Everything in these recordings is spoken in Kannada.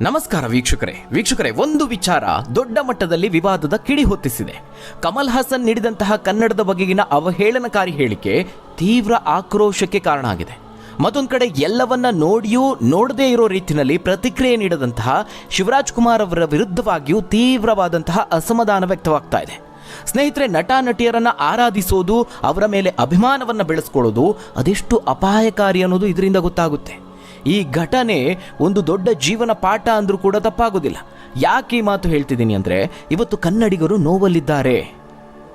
ನಮಸ್ಕಾರ ವೀಕ್ಷಕರೇ. ವೀಕ್ಷಕರೇ, ಒಂದು ವಿಚಾರ ದೊಡ್ಡ ಮಟ್ಟದಲ್ಲಿ ವಿವಾದದ ಕಿಡಿ ಹೊತ್ತಿಸಿದೆ. ಕಮಲ್ ಹಾಸನ್ ನೀಡಿದಂತಹ ಕನ್ನಡದ ಬಗೆಗಿನ ಅವಹೇಳನಕಾರಿ ಹೇಳಿಕೆ ತೀವ್ರ ಆಕ್ರೋಶಕ್ಕೆ ಕಾರಣ ಆಗಿದೆ. ಮತ್ತೊಂದು ಕಡೆ ಎಲ್ಲವನ್ನ ನೋಡಿಯೂ ನೋಡದೇ ಇರೋ ರೀತಿಯಲ್ಲಿ ಪ್ರತಿಕ್ರಿಯೆ ನೀಡದಂತಹ ಶಿವರಾಜ್ ಕುಮಾರ್ ಅವರ ವಿರುದ್ಧವಾಗಿಯೂ ತೀವ್ರವಾದಂತಹ ಅಸಮಾಧಾನ ವ್ಯಕ್ತವಾಗ್ತಾ ಇದೆ. ಸ್ನೇಹಿತರೆ, ನಟ, ನಟಿಯರನ್ನ ಆರಾಧಿಸೋದು, ಅವರ ಮೇಲೆ ಅಭಿಮಾನವನ್ನ ಬೆಳೆಸ್ಕೊಳ್ಳೋದು ಅದೆಷ್ಟು ಅಪಾಯಕಾರಿ ಅನ್ನೋದು ಇದರಿಂದ ಗೊತ್ತಾಗುತ್ತೆ. ಈ ಘಟನೆ ಒಂದು ದೊಡ್ಡ ಜೀವನ ಪಾಠ ಅಂದರೂ ಕೂಡ ತಪ್ಪಾಗೋದಿಲ್ಲ. ಯಾಕೆ ಈ ಮಾತು ಹೇಳ್ತಿದ್ದೀನಿ ಅಂದರೆ, ಇವತ್ತು ಕನ್ನಡಿಗರು ನೋವಲ್ಲಿದ್ದಾರೆ.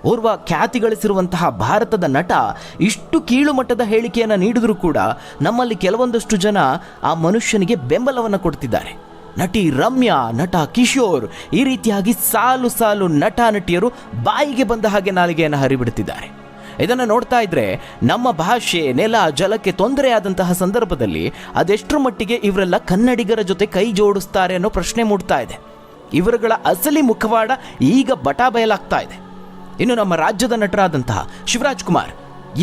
ಓರ್ವ ಖ್ಯಾತಿ ಗಳಿಸಿರುವಂತಹ ಭಾರತದ ನಟ ಇಷ್ಟು ಕೀಳು ಮಟ್ಟದ ಹೇಳಿಕೆಯನ್ನು ನೀಡಿದರೂ ಕೂಡ ನಮ್ಮಲ್ಲಿ ಕೆಲವೊಂದಷ್ಟು ಜನ ಆ ಮನುಷ್ಯನಿಗೆ ಬೆಂಬಲವನ್ನು ಕೊಡ್ತಿದ್ದಾರೆ. ನಟಿ ರಮ್ಯಾ, ನಟ ಕಿಶೋರ್ ಈ ರೀತಿಯಾಗಿ ಸಾಲು ಸಾಲು ನಟ ನಟಿಯರು ಬಾಯಿಗೆ ಬಂದ ಹಾಗೆ ನಾಲಿಗೆಯನ್ನು ಹರಿಬಿಡುತ್ತಿದ್ದಾರೆ ಇದನ್ನು ನೋಡ್ತಾ ಇದ್ರೆ ನಮ್ಮ ಭಾಷೆ, ನೆಲ, ಜಲಕ್ಕೆ ತೊಂದರೆ ಆದಂತಹ ಸಂದರ್ಭದಲ್ಲಿ ಅದೆಷ್ಟರ ಮಟ್ಟಿಗೆ ಇವರೆಲ್ಲ ಕನ್ನಡಿಗರ ಜೊತೆ ಕೈ ಜೋಡಿಸ್ತಾರೆ ಅನ್ನೋ ಪ್ರಶ್ನೆ ಮೂಡ್ತಾ ಇದೆ. ಇವರುಗಳ ಅಸಲಿ ಮುಖವಾಡ ಈಗ ಬಟಾ ಬಯಲಾಗ್ತಾ ಇದೆ. ಇನ್ನು ನಮ್ಮ ರಾಜ್ಯದ ನಟರಾದಂತಹ ಶಿವರಾಜ್ ಕುಮಾರ್,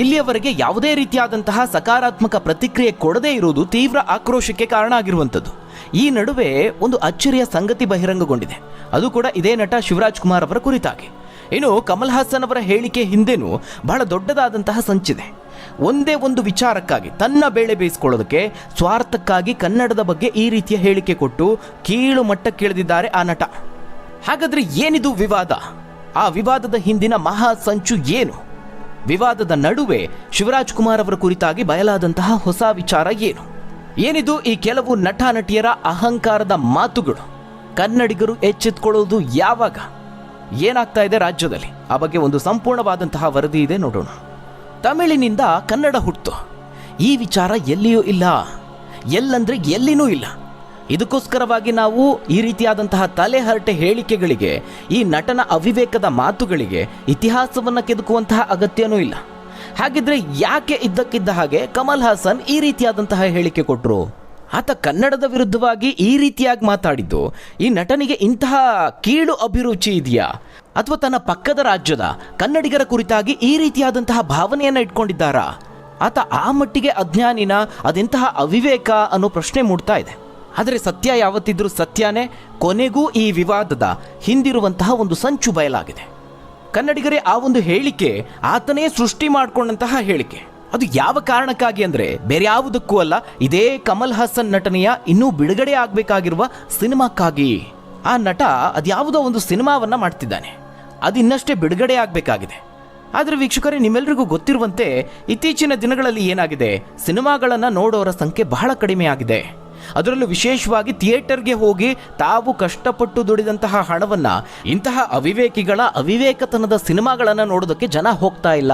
ಇಲ್ಲಿಯವರೆಗೆ ಯಾವುದೇ ರೀತಿಯಾದಂತಹ ಸಕಾರಾತ್ಮಕ ಪ್ರತಿಕ್ರಿಯೆ ಕೊಡದೇ ಇರುವುದು ತೀವ್ರ ಆಕ್ರೋಶಕ್ಕೆ ಕಾರಣ ಆಗಿರುವಂಥದ್ದು. ಈ ನಡುವೆ ಒಂದು ಅಚ್ಚರಿಯ ಸಂಗತಿ ಬಹಿರಂಗಗೊಂಡಿದೆ. ಅದು ಕೂಡ ಇದೇ ನಟ ಶಿವರಾಜ್ ಕುಮಾರ್ ಅವರ ಕುರಿತಾಗಿ. ಇನ್ನು ಕಮಲ್ ಹಾಸನ್ ಅವರ ಹೇಳಿಕೆ ಹಿಂದೆನೂ ಬಹಳ ದೊಡ್ಡದಾದಂತಹ ಸಂಚಿದೆ. ಒಂದೇ ಒಂದು ವಿಚಾರಕ್ಕಾಗಿ, ತನ್ನ ಬೇಳೆ ಬೇಯಿಸ್ಕೊಳ್ಳೋದಕ್ಕೆ ಸ್ವಾರ್ಥಕ್ಕಾಗಿ ಕನ್ನಡದ ಬಗ್ಗೆ ಈ ರೀತಿಯ ಹೇಳಿಕೆ ಕೊಟ್ಟು ಕೀಳು ಮಟ್ಟಕ್ಕಿಳಿದಿದ್ದಾರೆ ಆ ನಟ. ಹಾಗಾದ್ರೆ ಏನಿದು ವಿವಾದ? ಆ ವಿವಾದದ ಹಿಂದಿನ ಮಹಾ ಸಂಚು ಏನು? ವಿವಾದದ ನಡುವೆ ಶಿವರಾಜ್ ಕುಮಾರ್ ಅವರ ಕುರಿತಾಗಿ ಬಯಲಾದಂತಹ ಹೊಸ ವಿಚಾರ ಏನು? ಏನಿದು ಈ ಕೆಲವು ನಟ ನಟಿಯರ ಅಹಂಕಾರದ ಮಾತುಗಳು? ಕನ್ನಡಿಗರು ಎಚ್ಚೆತ್ಕೊಳ್ಳೋದು ಯಾವಾಗ? ಏನಾಗ್ತಾ ಇದೆ ರಾಜ್ಯದಲ್ಲಿ? ಆ ಬಗ್ಗೆ ಒಂದು ಸಂಪೂರ್ಣವಾದಂತಹ ವರದಿ ಇದೆ ನೋಡೋಣ. ತಮಿಳಿನಿಂದ ಕನ್ನಡ ಹುಟ್ಟು ಈ ವಿಚಾರ ಎಲ್ಲಿಯೂ ಇಲ್ಲ. ಎಲ್ಲಂದ್ರೆ ಎಲ್ಲಿನೂ ಇಲ್ಲ. ಇದಕ್ಕೋಸ್ಕರವಾಗಿ ನಾವು ಈ ರೀತಿಯಾದಂತಹ ತಲೆಹರಟೆ ಹೇಳಿಕೆಗಳಿಗೆ, ಈ ನಟನ ಅವಿವೇಕದ ಮಾತುಗಳಿಗೆ ಇತಿಹಾಸವನ್ನು ಕೆದಕುವಂತಹ ಅಗತ್ಯನೂ ಇಲ್ಲ. ಹಾಗಿದ್ರೆ ಯಾಕೆ ಇದ್ದಕ್ಕಿದ್ದ ಹಾಗೆ ಕಮಲ್ ಹಾಸನ್ ಈ ರೀತಿಯಾದಂತಹ ಹೇಳಿಕೆ ಕೊಟ್ಟರು ಆತ ಕನ್ನಡದ ವಿರುದ್ಧವಾಗಿ ಈ ರೀತಿಯಾಗಿ ಮಾತಾಡಿದ್ದು, ಈ ನಟನಿಗೆ ಇಂತಹ ಕೀಳು ಅಭಿರುಚಿ ಇದೆಯಾ? ಅಥವಾ ತನ್ನ ಪಕ್ಕದ ರಾಜ್ಯದ ಕನ್ನಡಿಗರ ಕುರಿತಾಗಿ ಈ ರೀತಿಯಾದಂತಹ ಭಾವನೆಯನ್ನ ಇಟ್ಕೊಂಡಿದ್ದಾರಾ? ಆತ ಆ ಮಟ್ಟಿಗೆ ಅಜ್ಞಾನಿನ? ಅದೆಂತಹ ಅವಿವೇಕ ಅನ್ನೋ ಪ್ರಶ್ನೆ ಮೂಡ್ತಾ ಇದೆ. ಆದರೆ ಸತ್ಯ ಯಾವತ್ತಿದ್ರೂ ಸತ್ಯನೇ? ಕೊನೆಗೂ ಈ ವಿವಾದದ ಹಿಂದಿರುವಂತಹ ಒಂದು ಸಂಚು ಬಯಲಾಗಿದೆ. ಕನ್ನಡಿಗರೇ, ಆ ಒಂದು ಹೇಳಿಕೆ ಆತನೇ ಸೃಷ್ಟಿ ಮಾಡಿಕೊಂಡಂತಹ ಹೇಳಿಕೆ. ಅದು ಯಾವ ಕಾರಣಕ್ಕಾಗಿ ಅಂದರೆ ಬೇರೆ ಯಾವುದಕ್ಕೂ ಅಲ್ಲ, ಇದೇ ಕಮಲ್ ಹಾಸನ್ ನಟನೆಯ ಇನ್ನೂ ಬಿಡುಗಡೆ ಆಗಬೇಕಾಗಿರುವ ಸಿನಿಮಾಕ್ಕಾಗಿ. ಆ ನಟ ಅದ್ಯಾವುದೋ ಒಂದು ಸಿನಿಮಾವನ್ನು ಮಾಡ್ತಿದ್ದಾನೆ. ಅದು ಇನ್ನಷ್ಟೇ ಬಿಡುಗಡೆ ಆಗಬೇಕಾಗಿದೆ. ಆದರೆ ವೀಕ್ಷಕರೇ ನಿಮ್ಮೆಲ್ಲರಿಗೂ ಗೊತ್ತಿರುವಂತೆ ಇತ್ತೀಚಿನ ದಿನಗಳಲ್ಲಿ ಏನಾಗಿದೆ? ಸಿನಿಮಾಗಳನ್ನು ನೋಡೋರ ಸಂಖ್ಯೆ ಬಹಳ ಕಡಿಮೆ ಆಗಿದೆ. ಅದರಲ್ಲೂ ವಿಶೇಷವಾಗಿ ಥಿಯೇಟರ್ಗೆ ಹೋಗಿ ತಾವು ಕಷ್ಟಪಟ್ಟು ದುಡಿದಂತಹ ಹಣವನ್ನು ಇಂತಹ ಅವಿವೇಕಿಗಳ ಅವಿವೇಕತನದ ಸಿನಿಮಾಗಳನ್ನು ನೋಡೋದಕ್ಕೆ ಜನ ಹೋಗ್ತಾ ಇಲ್ಲ.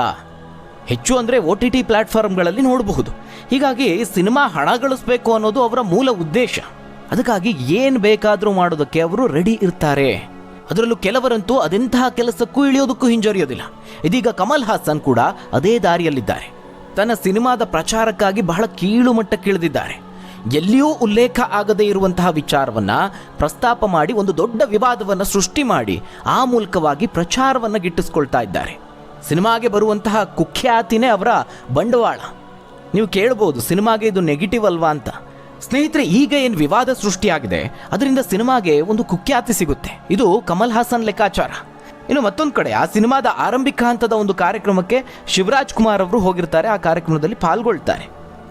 ಹೆಚ್ಚು ಅಂದರೆ ಒ ಟಿ ಟಿ ಪ್ಲಾಟ್ಫಾರ್ಮ್ಗಳಲ್ಲಿ ನೋಡಬಹುದು. ಹೀಗಾಗಿ ಸಿನಿಮಾ ಹಣ ಗಳಿಸ್ಬೇಕು ಅನ್ನೋದು ಅವರ ಮೂಲ ಉದ್ದೇಶ. ಅದಕ್ಕಾಗಿ ಏನು ಬೇಕಾದರೂ ಮಾಡೋದಕ್ಕೆ ಅವರು ರೆಡಿ ಇರ್ತಾರೆ. ಅದರಲ್ಲೂ ಕೆಲವರಂತೂ ಅದೆಂತಹ ಕೆಲಸಕ್ಕೂ ಇಳಿಯೋದಕ್ಕೂ ಹಿಂಜರಿಯೋದಿಲ್ಲ. ಇದೀಗ ಕಮಲ್ ಹಾಸನ್ ಕೂಡ ಅದೇ ದಾರಿಯಲ್ಲಿದ್ದಾರೆ. ತನ್ನ ಸಿನಿಮಾದ ಪ್ರಚಾರಕ್ಕಾಗಿ ಬಹಳ ಕೀಳು ಮಟ್ಟಕ್ಕಿಳಿದಿದ್ದಾರೆ ಎಲ್ಲಿಯೂ ಉಲ್ಲೇಖ ಆಗದೇ ಇರುವಂತಹ ವಿಚಾರವನ್ನ ಪ್ರಸ್ತಾಪ ಮಾಡಿ ಒಂದು ದೊಡ್ಡ ವಿವಾದವನ್ನು ಸೃಷ್ಟಿ ಮಾಡಿ ಆ ಮೂಲಕವಾಗಿ ಪ್ರಚಾರವನ್ನು ಗಿಟ್ಟಿಸ್ಕೊಳ್ತಾ ಇದ್ದಾರೆ. ಸಿನಿಮಾಗೆ ಬರುವಂತಹ ಕುಖ್ಯಾತಿನೇ ಅವರ ಬಂಡವಾಳ. ನೀವು ಕೇಳ್ಬೋದು ಸಿನಿಮಾಗೆ ಇದು ನೆಗೆಟಿವ್ ಅಲ್ವಾ ಅಂತ. ಸ್ನೇಹಿತರೆ, ಈಗ ಏನು ವಿವಾದ ಸೃಷ್ಟಿಯಾಗಿದೆ? ಅದರಿಂದ ಸಿನಿಮಾಗೆ ಒಂದು ಕುಖ್ಯಾತಿ ಸಿಗುತ್ತೆ. ಇದು ಕಮಲ್ ಹಾಸನ್ ಲೆಕ್ಕಾಚಾರ. ಇನ್ನು ಮತ್ತೊಂದು ಕಡೆ, ಆ ಸಿನಿಮಾದ ಆರಂಭಿಕ ಹಂತದ ಒಂದು ಕಾರ್ಯಕ್ರಮಕ್ಕೆ ಶಿವರಾಜ್ ಕುಮಾರ್ ಅವರು ಹೋಗಿರ್ತಾರೆ. ಆ ಕಾರ್ಯಕ್ರಮದಲ್ಲಿ ಪಾಲ್ಗೊಳ್ತಾರೆ.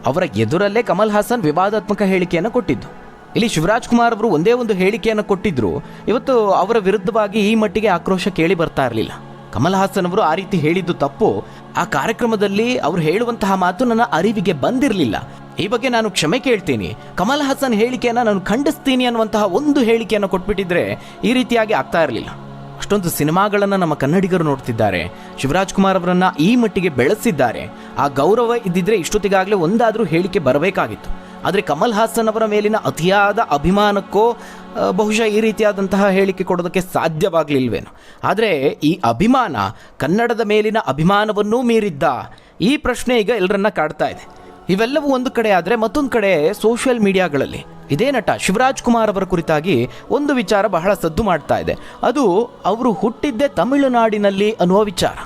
ಅವರ ಎದುರಲ್ಲೇ ಕಮಲ್ ಹಾಸನ್ ವಿವಾದಾತ್ಮಕ ಹೇಳಿಕೆಯನ್ನು ಕೊಟ್ಟಿದ್ದು. ಇಲ್ಲಿ ಶಿವರಾಜ್ ಕುಮಾರ್ ಅವರು ಒಂದೇ ಒಂದು ಹೇಳಿಕೆಯನ್ನು ಕೊಟ್ಟಿದ್ರು. ಇವತ್ತು ಅವರ ವಿರುದ್ಧವಾಗಿ ಈ ಮಟ್ಟಿಗೆ ಆಕ್ರೋಶ ಕೇಳಿ ಬರ್ತಾ ಇರಲಿಲ್ಲ. ಕಮಲ್ ಹಾಸನ್ ಅವರು ಆ ರೀತಿ ಹೇಳಿದ್ದು ತಪ್ಪು. ಆ ಕಾರ್ಯಕ್ರಮದಲ್ಲಿ ಅವರು ಹೇಳುವಂತಹ ಮಾತು ನನ್ನ ಅರಿವಿಗೆ ಬಂದಿರಲಿಲ್ಲ. ಈ ಬಗ್ಗೆ ನಾನು ಕ್ಷಮೆ ಕೇಳ್ತೀನಿ. ಕಮಲ್ ಹಾಸನ್ ಹೇಳಿಕೆಯನ್ನು ನಾನು ಖಂಡಿಸ್ತೀನಿ ಅನ್ನುವಂತಹ ಒಂದು ಹೇಳಿಕೆಯನ್ನು ಕೊಟ್ಬಿಟ್ಟಿದ್ರೆ ಈ ರೀತಿಯಾಗಿ ಆಗ್ತಾ ಇರಲಿಲ್ಲ. ಅಷ್ಟೊಂದು ಸಿನಿಮಾಗಳನ್ನು ನಮ್ಮ ಕನ್ನಡಿಗರು ನೋಡ್ತಿದ್ದಾರೆ. ಶಿವರಾಜ್ ಕುಮಾರ್ ಅವರನ್ನು ಈ ಮಟ್ಟಿಗೆ ಬೆಳೆಸಿದ್ದಾರೆ. ಆ ಗೌರವ ಇದ್ದಿದ್ರೆ ಇಷ್ಟೊತ್ತಿಗಾಗಲೇ ಒಂದಾದರೂ ಹೇಳಿಕೆ ಬರಬೇಕಾಗಿತ್ತು. ಆದರೆ ಕಮಲ್ ಹಾಸನ್ ಅವರ ಮೇಲಿನ ಅತಿಯಾದ ಅಭಿಮಾನಕ್ಕೋ ಬಹುಶಃ ಈ ರೀತಿಯಾದಂತಹ ಹೇಳಿಕೆ ಕೊಡೋದಕ್ಕೆ ಸಾಧ್ಯವಾಗಲಿಲ್ವೇನೋ. ಆದರೆ ಈ ಅಭಿಮಾನ, ಕನ್ನಡದ ಮೇಲಿನ ಅಭಿಮಾನವನ್ನೂ ಮೀರಿದ್ದ ಈ ಪ್ರಶ್ನೆ ಈಗ ಎಲ್ಲರನ್ನ ಕಾಡ್ತಾ ಇದೆ. ಇವೆಲ್ಲವೂ ಒಂದು ಕಡೆ ಆದರೆ ಮತ್ತೊಂದು ಕಡೆ ಸೋಷಿಯಲ್ ಮೀಡಿಯಾಗಳಲ್ಲಿ ಇದೇ ನಟ ಶಿವರಾಜ್ ಕುಮಾರ್ ಅವರ ಕುರಿತಾಗಿ ಒಂದು ವಿಚಾರ ಬಹಳ ಸದ್ದು ಮಾಡ್ತಾ ಇದೆ. ಅದು ಅವರು ಹುಟ್ಟಿದ್ದೇ ತಮಿಳುನಾಡಿನಲ್ಲಿ ಅನ್ನುವ ವಿಚಾರ.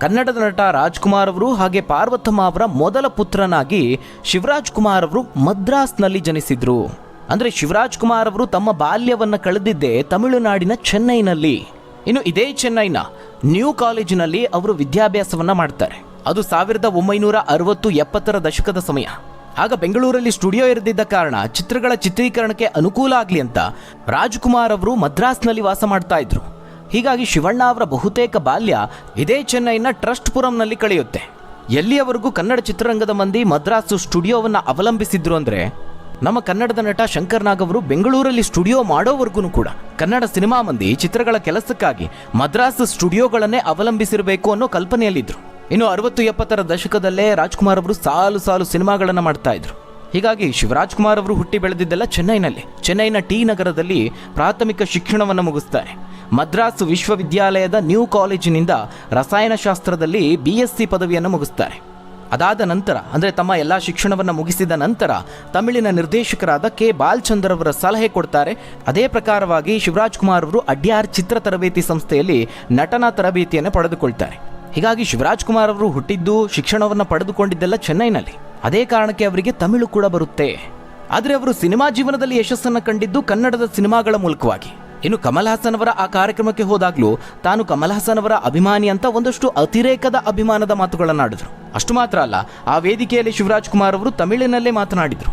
ಕನ್ನಡದ ನಟ ರಾಜ್ಕುಮಾರ್ ಅವರು ಹಾಗೆ ಪಾರ್ವತಮ್ಮ ಅವರ ಮೊದಲ ಪುತ್ರನಾಗಿ ಶಿವರಾಜ್ ಕುಮಾರ್ ಅವರು ಮದ್ರಾಸ್ನಲ್ಲಿ ಜನಿಸಿದ್ರು. ಅಂದ್ರೆ ಶಿವರಾಜ್ ಕುಮಾರ್ ಅವರು ತಮ್ಮ ಬಾಲ್ಯವನ್ನ ಕಳೆದಿದ್ದೆ ತಮಿಳುನಾಡಿನ ಚೆನ್ನೈನಲ್ಲಿ. ಇನ್ನು ಇದೇ ಚೆನ್ನೈನ ನ್ಯೂ ಕಾಲೇಜಿನಲ್ಲಿ ಅವರು ವಿದ್ಯಾಭ್ಯಾಸವನ್ನ ಮಾಡ್ತಾರೆ. ಅದು ಸಾವಿರದ ಒಂಬೈನೂರ ಅರವತ್ತು ಎಪ್ಪತ್ತರ ದಶಕದ ಸಮಯ. ಆಗ ಬೆಂಗಳೂರಲ್ಲಿ ಸ್ಟುಡಿಯೋ ಇರದಿದ್ದ ಕಾರಣ ಚಿತ್ರಗಳ ಚಿತ್ರೀಕರಣಕ್ಕೆ ಅನುಕೂಲ ಆಗಲಿ ಅಂತ ರಾಜ್ಕುಮಾರ್ ಅವರು ಮದ್ರಾಸ್ನಲ್ಲಿ ವಾಸ ಮಾಡ್ತಾ ಇದ್ರು. ಹೀಗಾಗಿ ಶಿವಣ್ಣ ಅವರ ಬಹುತೇಕ ಬಾಲ್ಯ ಇದೇ ಚೆನ್ನೈನ ಟ್ರಸ್ಟ್ ಪುರಂನಲ್ಲಿ ಕಳೆಯುತ್ತೆ. ಎಲ್ಲಿಯವರೆಗೂ ಕನ್ನಡ ಚಿತ್ರರಂಗದ ಮಂದಿ ಮದ್ರಾಸು ಸ್ಟುಡಿಯೋವನ್ನು ಅವಲಂಬಿಸಿದ್ರು ಅಂದ್ರೆ ನಮ್ಮ ಕನ್ನಡದ ನಟ ಶಂಕರ್ ನಾಗ್ ಅವರು ಬೆಂಗಳೂರಲ್ಲಿ ಸ್ಟುಡಿಯೋ ಮಾಡೋವರೆಗೂ ಕೂಡ. ಕನ್ನಡ ಸಿನಿಮಾ ಮಂದಿ ಚಿತ್ರಗಳ ಕೆಲಸಕ್ಕಾಗಿ ಮದ್ರಾಸ್ ಸ್ಟುಡಿಯೋಗಳನ್ನೇ ಅವಲಂಬಿಸಿರಬೇಕು ಅನ್ನೋ ಕಲ್ಪನೆಯಲ್ಲಿದ್ದರು ಇನ್ನು ಅರವತ್ತು ಎಪ್ಪತ್ತರ ದಶಕದಲ್ಲೇ ರಾಜ್ಕುಮಾರ್ ಅವರು ಸಾಲು ಸಾಲು ಸಿನಿಮಾಗಳನ್ನು ಮಾಡ್ತಾ ಇದ್ರು. ಹೀಗಾಗಿ ಶಿವರಾಜ್ ಕುಮಾರ್ ಅವರು ಹುಟ್ಟಿ ಬೆಳೆದಿದ್ದೆಲ್ಲ ಚೆನ್ನೈನಲ್ಲಿ. ಚೆನ್ನೈನ ಟಿ ನಗರದಲ್ಲಿ ಪ್ರಾಥಮಿಕ ಶಿಕ್ಷಣವನ್ನು ಮುಗಿಸ್ತಾರೆ. ಮದ್ರಾಸ್ ವಿಶ್ವವಿದ್ಯಾಲಯದ ನ್ಯೂ ಕಾಲೇಜಿನಿಂದ ರಸಾಯನಶಾಸ್ತ್ರದಲ್ಲಿ ಬಿ ಎಸ್ ಸಿ ಪದವಿಯನ್ನು ಮುಗಿಸ್ತಾರೆ. ಅದಾದ ನಂತರ, ಅಂದರೆ ತಮ್ಮ ಎಲ್ಲ ಶಿಕ್ಷಣವನ್ನು ಮುಗಿಸಿದ ನಂತರ, ತಮಿಳಿನ ನಿರ್ದೇಶಕರಾದ ಕೆ. ಬಾಲ್ಚಂದ್ರ ಅವರ ಸಲಹೆ ಕೊಡ್ತಾರೆ. ಅದೇ ಪ್ರಕಾರವಾಗಿ ಶಿವರಾಜ್ ಕುಮಾರ್ ಅವರು ಅಡ್ಯಾರ್ ಚಿತ್ರ ತರಬೇತಿ ಸಂಸ್ಥೆಯಲ್ಲಿ ನಟನಾ ತರಬೇತಿಯನ್ನು ಪಡೆದುಕೊಳ್ತಾರೆ. ಹೀಗಾಗಿ ಶಿವರಾಜ್ ಕುಮಾರ್ ಅವರು ಹುಟ್ಟಿದ್ದು, ಶಿಕ್ಷಣವನ್ನು ಪಡೆದುಕೊಂಡಿದ್ದೆಲ್ಲ ಚೆನ್ನೈನಲ್ಲಿ. ಅದೇ ಕಾರಣಕ್ಕೆ ಅವರಿಗೆ ತಮಿಳು ಕೂಡ ಬರುತ್ತೆ. ಆದರೆ ಅವರು ಸಿನಿಮಾ ಜೀವನದಲ್ಲಿ ಯಶಸ್ಸನ್ನು ಕಂಡಿದ್ದು ಕನ್ನಡದ ಸಿನಿಮಾಗಳ ಮೂಲಕವಾಗಿ. ಇನ್ನು ಕಮಲ್ ಹಾಸನ್ ಅವರ ಆ ಕಾರ್ಯಕ್ರಮಕ್ಕೆ ಹೋದಾಗ್ಲೂ ತಾನು ಕಮಲ್ ಹಾಸನ್ ಅವರ ಅಭಿಮಾನಿ ಅಂತ ಒಂದಷ್ಟು ಅತಿರೇಕದ ಅಭಿಮಾನದ ಮಾತುಗಳನ್ನಾಡಿದ್ರು ಅಷ್ಟು ಮಾತ್ರ ಅಲ್ಲ, ಆ ವೇದಿಕೆಯಲ್ಲಿ ಶಿವರಾಜ್ ಕುಮಾರ್ ಅವರು ತಮಿಳಿನಲ್ಲೇ ಮಾತನಾಡಿದ್ರು.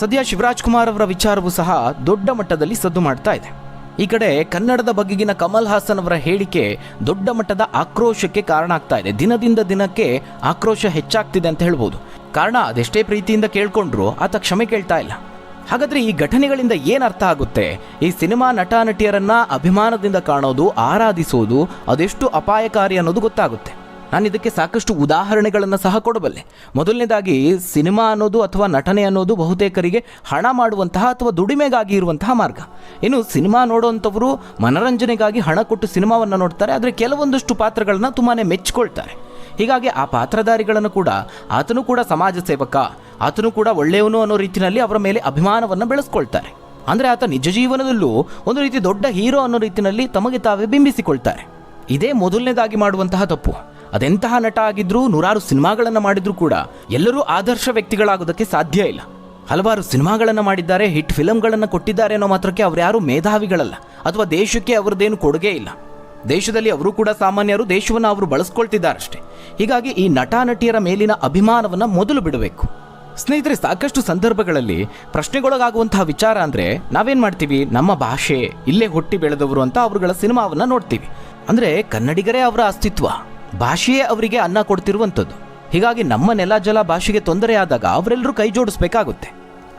ಸದ್ಯ ಶಿವರಾಜ್ ಕುಮಾರ್ ಅವರ ವಿಚಾರವೂ ಸಹ ದೊಡ್ಡ ಮಟ್ಟದಲ್ಲಿ ಸದ್ದು ಮಾಡ್ತಾ ಇದೆ. ಈ ಕಡೆ ಕನ್ನಡದ ಬಗೆಗಿನ ಕಮಲ್ ಹಾಸನ್ ಅವರ ಹೇಳಿಕೆ ದೊಡ್ಡ ಮಟ್ಟದ ಆಕ್ರೋಶಕ್ಕೆ ಕಾರಣ ಆಗ್ತಾ ಇದೆ. ದಿನದಿಂದ ದಿನಕ್ಕೆ ಆಕ್ರೋಶ ಹೆಚ್ಚಾಗ್ತಿದೆ ಅಂತ ಹೇಳ್ಬೋದು. ಕಾರಣ ಅದೆಷ್ಟೇ ಪ್ರೀತಿಯಿಂದ ಕೇಳ್ಕೊಂಡ್ರು ಆತ ಕ್ಷಮೆ ಕೇಳ್ತಾ ಇಲ್ಲ. ಹಾಗಾದ್ರೆ ಈ ಘಟನೆಗಳಿಂದ ಏನು ಅರ್ಥ ಆಗುತ್ತೆ? ಈ ಸಿನಿಮಾ ನಟ ನಟಿಯರನ್ನ ಅಭಿಮಾನದಿಂದ ಕಾಣೋದು, ಆರಾಧಿಸೋದು, ಅದೆಷ್ಟು ಅಪಾಯಕಾರಿ ಅನ್ನೋದು ಗೊತ್ತಾಗುತ್ತೆ. ನಾನು ಇದಕ್ಕೆ ಸಾಕಷ್ಟು ಉದಾಹರಣೆಗಳನ್ನು ಸಹ ಕೊಡಬಲ್ಲೆ. ಮೊದಲನೇದಾಗಿ, ಸಿನಿಮಾ ಅನ್ನೋದು ಅಥವಾ ನಟನೆ ಅನ್ನೋದು ಬಹುತೇಕರಿಗೆ ಹಣ ಮಾಡುವಂತಹ ಅಥವಾ ದುಡಿಮೆಗಾಗಿ ಇರುವಂತಹ ಮಾರ್ಗ. ಇನ್ನು ಸಿನಿಮಾ ನೋಡುವಂಥವರು ಮನರಂಜನೆಗಾಗಿ ಹಣ ಕೊಟ್ಟು ಸಿನಿಮಾವನ್ನು ನೋಡ್ತಾರೆ, ಆದರೆ ಕೆಲವೊಂದಷ್ಟು ಪಾತ್ರಗಳನ್ನ ತುಂಬಾ ಮೆಚ್ಚಿಕೊಳ್ತಾರೆ ಹೀಗಾಗಿ ಆ ಪಾತ್ರಧಾರಿಗಳನ್ನು ಕೂಡ, ಆತನು ಕೂಡ ಸಮಾಜ ಸೇವಕ, ಆತನು ಕೂಡ ಒಳ್ಳೆಯವನು ಅನ್ನೋ ರೀತಿಯಲ್ಲಿ ಅವರ ಮೇಲೆ ಅಭಿಮಾನವನ್ನು ಬೆಳೆಸ್ಕೊಳ್ತಾರೆ. ಅಂದರೆ ಆತ ನಿಜ ಜೀವನದಲ್ಲೂ ಒಂದು ರೀತಿ ದೊಡ್ಡ ಹೀರೋ ಅನ್ನೋ ರೀತಿಯಲ್ಲಿ ತಮಗೆ ತಾವೇ ಬಿಂಬಿಸಿಕೊಳ್ತಾರೆ. ಇದೇ ಮೊದಲನೇದಾಗಿ ಮಾಡುವಂತಹ ತಪ್ಪು. ಅದೆಂತಹ ನಟ ಆಗಿದ್ರೂ, ನೂರಾರು ಸಿನಿಮಾಗಳನ್ನು ಮಾಡಿದ್ರೂ ಕೂಡ ಎಲ್ಲರೂ ಆದರ್ಶ ವ್ಯಕ್ತಿಗಳಾಗೋದಕ್ಕೆ ಸಾಧ್ಯ ಇಲ್ಲ. ಹಲವಾರು ಸಿನಿಮಾಗಳನ್ನು ಮಾಡಿದ್ದಾರೆ, ಹಿಟ್ ಫಿಲಮ್ಗಳನ್ನು ಕೊಟ್ಟಿದ್ದಾರೆ ಅನ್ನೋ ಮಾತ್ರಕ್ಕೆ ಯಾರು ಮೇಧಾವಿಗಳಲ್ಲ, ಅಥವಾ ದೇಶಕ್ಕೆ ಅವರದೇನು ಕೊಡುಗೆ ಇಲ್ಲ. ದೇಶದಲ್ಲಿ ಅವರು ಕೂಡ ಸಾಮಾನ್ಯರು ದೇಶವನ್ನು ಅವರು ಬಳಸ್ಕೊಳ್ತಿದ್ದಾರಷ್ಟೇ. ಹೀಗಾಗಿ ಈ ನಟ ನಟಿಯರ ಮೇಲಿನ ಅಭಿಮಾನವನ್ನು ಮೊದಲು ಬಿಡಬೇಕು. ಸ್ನೇಹಿತರೆ, ಸಾಕಷ್ಟು ಸಂದರ್ಭಗಳಲ್ಲಿ ಪ್ರಶ್ನೆಗೊಳಗಾಗುವಂತಹ ವಿಚಾರ ಅಂದರೆ ನಾವೇನು ಮಾಡ್ತೀವಿ? ನಮ್ಮ ಭಾಷೆ, ಇಲ್ಲೇ ಹುಟ್ಟಿ ಬೆಳೆದವರು ಅಂತ ಅವರುಗಳ ಸಿನಿಮಾವನ್ನು ನೋಡ್ತೀವಿ. ಅಂದರೆ ಕನ್ನಡಿಗರೇ ಅವರ ಅಸ್ತಿತ್ವ, ಭಾಷೆಯೇ ಅವರಿಗೆ ಅನ್ನ ಕೊಡ್ತಿರುವಂಥದ್ದು. ಹೀಗಾಗಿ ನಮ್ಮ ನೆಲ ಜಲ ಭಾಷೆಗೆ ತೊಂದರೆಯಾದಾಗ ಅವರೆಲ್ಲರೂ ಕೈ ಜೋಡಿಸ್ಬೇಕಾಗುತ್ತೆ.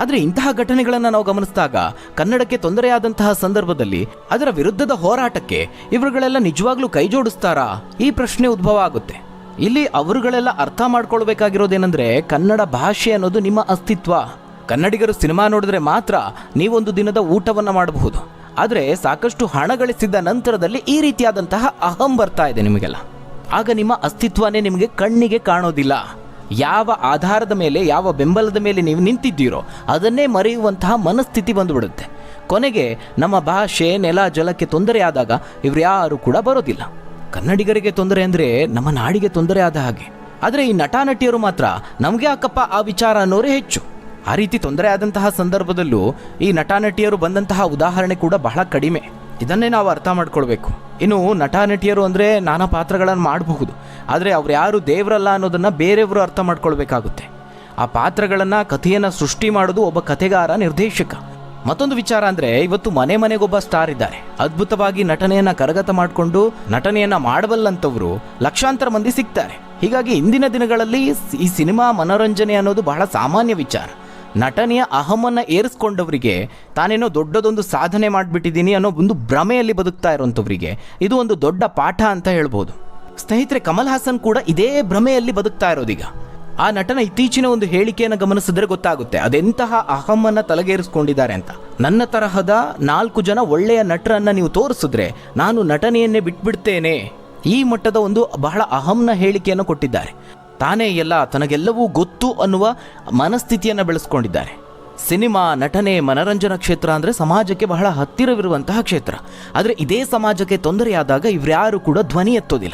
ಆದರೆ ಇಂತಹ ಘಟನೆಗಳನ್ನು ನಾವು ಗಮನಿಸಿದಾಗ ಕನ್ನಡಕ್ಕೆ ತೊಂದರೆಯಾದಂತಹ ಸಂದರ್ಭದಲ್ಲಿ ಅದರ ವಿರುದ್ಧದ ಹೋರಾಟಕ್ಕೆ ಇವರುಗಳೆಲ್ಲ ನಿಜವಾಗ್ಲೂ ಕೈ ಜೋಡಿಸ್ತಾರಾ? ಈ ಪ್ರಶ್ನೆ ಉದ್ಭವ ಆಗುತ್ತೆ. ಇಲ್ಲಿ ಅವರುಗಳೆಲ್ಲ ಅರ್ಥ ಮಾಡ್ಕೊಳ್ಬೇಕಾಗಿರೋದೇನೆಂದರೆ ಕನ್ನಡ ಭಾಷೆ ಅನ್ನೋದು ನಿಮ್ಮ ಅಸ್ತಿತ್ವ. ಕನ್ನಡಿಗರು ಸಿನಿಮಾ ನೋಡಿದ್ರೆ ಮಾತ್ರ ನೀವೊಂದು ದಿನದ ಊಟವನ್ನು ಮಾಡಬಹುದು. ಆದರೆ ಸಾಕಷ್ಟು ಹಣ ಗಳಿಸಿದ ನಂತರದಲ್ಲಿ ಈ ರೀತಿಯಾದಂತಹ ಅಹಂ ಬರ್ತಾ ಇದೆ ನಿಮಗೆಲ್ಲ. ಆಗ ನಿಮ್ಮ ಅಸ್ತಿತ್ವನೇ ನಿಮಗೆ ಕಣ್ಣಿಗೆ ಕಾಣೋದಿಲ್ಲ. ಯಾವ ಆಧಾರದ ಮೇಲೆ, ಯಾವ ಬೆಂಬಲದ ಮೇಲೆ ನೀವು ನಿಂತಿದ್ದೀರೋ ಅದನ್ನೇ ಮರೆಯುವಂತಹ ಮನಸ್ಥಿತಿ ಬಂದುಬಿಡುತ್ತೆ. ಕೊನೆಗೆ ನಮ್ಮ ಭಾಷೆ, ನೆಲ, ಜಲಕ್ಕೆ ತೊಂದರೆಯಾದಾಗ ಇವರು ಯಾರು ಕೂಡ ಬರೋದಿಲ್ಲ. ಕನ್ನಡಿಗರಿಗೆ ತೊಂದರೆ ಅಂದರೆ ನಮ್ಮ ನಾಡಿಗೆ ತೊಂದರೆ ಆದ ಹಾಗೆ. ಆದರೆ ಈ ನಟ ನಟಿಯರು ಮಾತ್ರ ನಮಗೆ ಅಕ್ಕಪ್ಪ ಆ ವಿಚಾರ ಅನ್ನೋರೇ ಹೆಚ್ಚು. ಆ ರೀತಿ ತೊಂದರೆ ಆದಂತಹ ಸಂದರ್ಭದಲ್ಲೂ ಈ ನಟ ನಟಿಯರು ಬಂದಂತಹ ಉದಾಹರಣೆ ಕೂಡ ಬಹಳ ಕಡಿಮೆ. ಇದನ್ನೇ ನಾವು ಅರ್ಥ ಮಾಡ್ಕೊಳ್ಬೇಕು. ಇನ್ನು ನಟ ನಟಿಯರು ಅಂದರೆ ನಾನಾ ಪಾತ್ರಗಳನ್ನು ಮಾಡಬಹುದು. ಆದರೆ ಅವ್ರು ಯಾರು ದೇವರಲ್ಲ ಅನ್ನೋದನ್ನು ಬೇರೆಯವರು ಅರ್ಥ ಮಾಡ್ಕೊಳ್ಬೇಕಾಗುತ್ತೆ. ಆ ಪಾತ್ರಗಳನ್ನು, ಕಥೆಯನ್ನು ಸೃಷ್ಟಿ ಮಾಡೋದು ಒಬ್ಬ ಕಥೆಗಾರ ನಿರ್ದೇಶಕ. ಮತ್ತೊಂದು ವಿಚಾರ ಅಂದ್ರೆ ಇವತ್ತು ಮನೆ ಮನೆಗೊಬ್ಬ ಸ್ಟಾರ್ ಇದ್ದಾರೆ. ಅದ್ಭುತವಾಗಿ ನಟನೆಯನ್ನ ಕರಗತ ಮಾಡಿಕೊಂಡು ನಟನೆಯನ್ನ ಮಾಡಬಲ್ಲಂತವರು ಲಕ್ಷಾಂತರ ಮಂದಿ ಸಿಗ್ತಾರೆ. ಹೀಗಾಗಿ ಇಂದಿನ ದಿನಗಳಲ್ಲಿ ಈ ಸಿನಿಮಾ ಮನೋರಂಜನೆ ಅನ್ನೋದು ಬಹಳ ಸಾಮಾನ್ಯ ವಿಚಾರ. ನಟನೆಯ ಅಹಮನ್ನ ಏರಿಸ್ಕೊಂಡವರಿಗೆ ತಾನೇನೋ ದೊಡ್ಡದೊಂದು ಸಾಧನೆ ಮಾಡಿಬಿಟ್ಟಿದ್ದೀನಿ ಅನ್ನೋ ಒಂದು ಭ್ರಮೆಯಲ್ಲಿ ಬದುಕ್ತಾ ಇರುವಂಥವರಿಗೆ ಇದು ಒಂದು ದೊಡ್ಡ ಪಾಠ ಅಂತ ಹೇಳ್ಬೋದು. ಸ್ನೇಹಿತರೆ, ಕಮಲ್ ಹಾಸನ್ ಕೂಡ ಇದೇ ಭ್ರಮೆಯಲ್ಲಿ ಬದುಕ್ತಾ ಇರೋದೀಗ. ಆ ನಟನ ಇತ್ತೀಚಿನ ಒಂದು ಹೇಳಿಕೆಯನ್ನು ಗಮನಿಸಿದ್ರೆ ಗೊತ್ತಾಗುತ್ತೆ. ಅದೆಂತಹ ಅಹಮ್ಮನ್ನ ತಲೆಗೇರಿಸ್ಕೊಂಡಿದ್ದಾರೆ ಅಂತ. ನನ್ನ ತರಹದ ನಾಲ್ಕು ಜನ ಒಳ್ಳೆಯ ನಟರನ್ನ ನೀವು ತೋರಿಸಿದ್ರೆ ನಾನು ನಟನೆಯನ್ನೇ ಬಿಟ್ಬಿಡ್ತೇನೆ. ಈ ಮಟ್ಟದ ಒಂದು ಬಹಳ ಅಹಮ್ನ ಹೇಳಿಕೆಯನ್ನು ಕೊಟ್ಟಿದ್ದಾರೆ. ತಾನೇ ಎಲ್ಲ ತನಗೆಲ್ಲವೂ ಗೊತ್ತು ಅನ್ನುವ ಮನಸ್ಥಿತಿಯನ್ನು ಬೆಳೆಸ್ಕೊಂಡಿದ್ದಾರೆ. ಸಿನಿಮಾ, ನಟನೆ, ಮನರಂಜನಾ ಕ್ಷೇತ್ರ ಅಂದರೆ ಸಮಾಜಕ್ಕೆ ಬಹಳ ಹತ್ತಿರವಿರುವಂತಹ ಕ್ಷೇತ್ರ. ಆದರೆ ಇದೇ ಸಮಾಜಕ್ಕೆ ತೊಂದರೆಯಾದಾಗ ಇವ್ರ್ಯಾರು ಕೂಡ ಧ್ವನಿ ಎತ್ತೋದಿಲ್ಲ.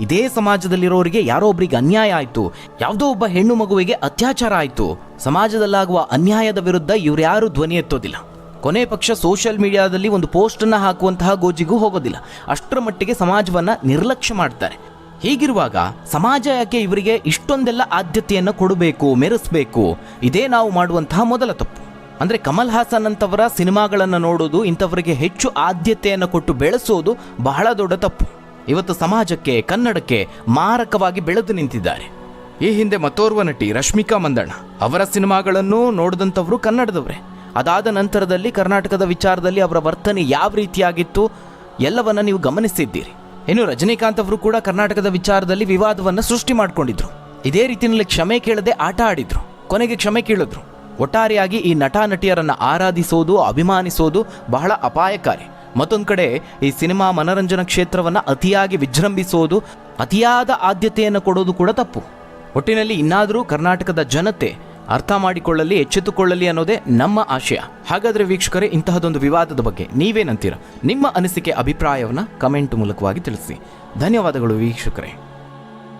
ಇದೇ ಸಮಾಜದಲ್ಲಿರೋರಿಗೆ ಯಾರೋ ಒಬ್ಬರಿಗೆ ಅನ್ಯಾಯ ಆಯಿತು. ಯಾವುದೋ ಒಬ್ಬ ಹೆಣ್ಣು ಮಗುವಿಗೆ ಅತ್ಯಾಚಾರ ಆಯಿತು. ಸಮಾಜದಲ್ಲಾಗುವ ಅನ್ಯಾಯದ ವಿರುದ್ಧ ಇವ್ರ್ಯಾರು ಧ್ವನಿ ಎತ್ತೋದಿಲ್ಲ. ಕೊನೆ ಪಕ್ಷ ಸೋಷಿಯಲ್ ಮೀಡಿಯಾದಲ್ಲಿ ಒಂದು ಪೋಸ್ಟನ್ನು ಹಾಕುವಂತಹ ಗೋಜಿಗೂ ಹೋಗೋದಿಲ್ಲ. ಅಷ್ಟರ ಮಟ್ಟಿಗೆ ಸಮಾಜವನ್ನು ನಿರ್ಲಕ್ಷ್ಯ ಮಾಡ್ತಾರೆ. ಹೀಗಿರುವಾಗ ಸಮಾಜ ಯಾಕೆ ಇವರಿಗೆ ಇಷ್ಟೊಂದೆಲ್ಲ ಆದ್ಯತೆಯನ್ನು ಕೊಡಬೇಕು, ಮೆರೆಸಬೇಕು? ಇದೇ ನಾವು ಮಾಡುವಂತಹ ಮೊದಲ ತಪ್ಪು. ಅಂದರೆ ಕಮಲ್ ಹಾಸನ್ ಅಂತವರ ಸಿನಿಮಾಗಳನ್ನು ನೋಡೋದು, ಇಂಥವರಿಗೆ ಹೆಚ್ಚು ಆದ್ಯತೆಯನ್ನು ಕೊಟ್ಟು ಬೆಳೆಸೋದು ಬಹಳ ದೊಡ್ಡ ತಪ್ಪು. ಇವತ್ತು ಸಮಾಜಕ್ಕೆ, ಕನ್ನಡಕ್ಕೆ ಮಾರಕವಾಗಿ ಬೆಳೆದು ನಿಂತಿದ್ದಾರೆ. ಈ ಹಿಂದೆ ಮತ್ತೋರ್ವ ನಟಿ ರಶ್ಮಿಕಾ ಮಂದಣ್ಣ ಅವರ ಸಿನಿಮಾಗಳನ್ನು ನೋಡಿದಂಥವರು ಕನ್ನಡದವರೇ. ಅದಾದ ನಂತರದಲ್ಲಿ ಕರ್ನಾಟಕದ ವಿಚಾರದಲ್ಲಿ ಅವರ ವರ್ತನೆ ಯಾವ ರೀತಿಯಾಗಿತ್ತು ಎಲ್ಲವನ್ನ ನೀವು ಗಮನಿಸಿದ್ದೀರಿ. ಇನ್ನು ರಜನಿಕಾಂತ್ ಅವರು ಕೂಡ ಕರ್ನಾಟಕದ ವಿಚಾರದಲ್ಲಿ ವಿವಾದವನ್ನು ಸೃಷ್ಟಿ ಮಾಡಿಕೊಂಡಿದ್ರು. ಇದೇ ರೀತಿಯಲ್ಲಿ ಕ್ಷಮೆ ಕೇಳದೆ ಆಟ ಆಡಿದ್ರು. ಕೊನೆಗೆ ಕ್ಷಮೆ ಕೇಳಿದ್ರು. ಒಟ್ಟಾರೆಯಾಗಿ ಈ ನಟ ನಟಿಯರನ್ನು ಆರಾಧಿಸೋದು, ಅಭಿಮಾನಿಸೋದು ಬಹಳ ಅಪಾಯಕಾರಿ. ಮತ್ತೊಂದು ಕಡೆ ಈ ಸಿನಿಮಾ ಮನರಂಜನಾ ಕ್ಷೇತ್ರವನ್ನು ಅತಿಯಾಗಿ ವಿಜೃಂಭಿಸೋದು, ಅತಿಯಾದ ಆದ್ಯತೆಯನ್ನು ಕೊಡೋದು ಕೂಡ ತಪ್ಪು. ಒಟ್ಟಿನಲ್ಲಿ ಇನ್ನಾದರೂ ಕರ್ನಾಟಕದ ಜನತೆ ಅರ್ಥ ಮಾಡಿಕೊಳ್ಳಲಿ, ಎಚ್ಚೆತ್ತುಕೊಳ್ಳಲಿ ಅನ್ನೋದೇ ನಮ್ಮ ಆಶಯ. ಹಾಗಾದರೆ ವೀಕ್ಷಕರೇ, ಇಂತಹದೊಂದು ವಿವಾದದ ಬಗ್ಗೆ ನೀವೇನಂತೀರ? ನಿಮ್ಮ ಅನಿಸಿಕೆ, ಅಭಿಪ್ರಾಯವನ್ನು ಕಮೆಂಟ್ ಮೂಲಕವಾಗಿ ತಿಳಿಸಿ. ಧನ್ಯವಾದಗಳು ವೀಕ್ಷಕರೇ.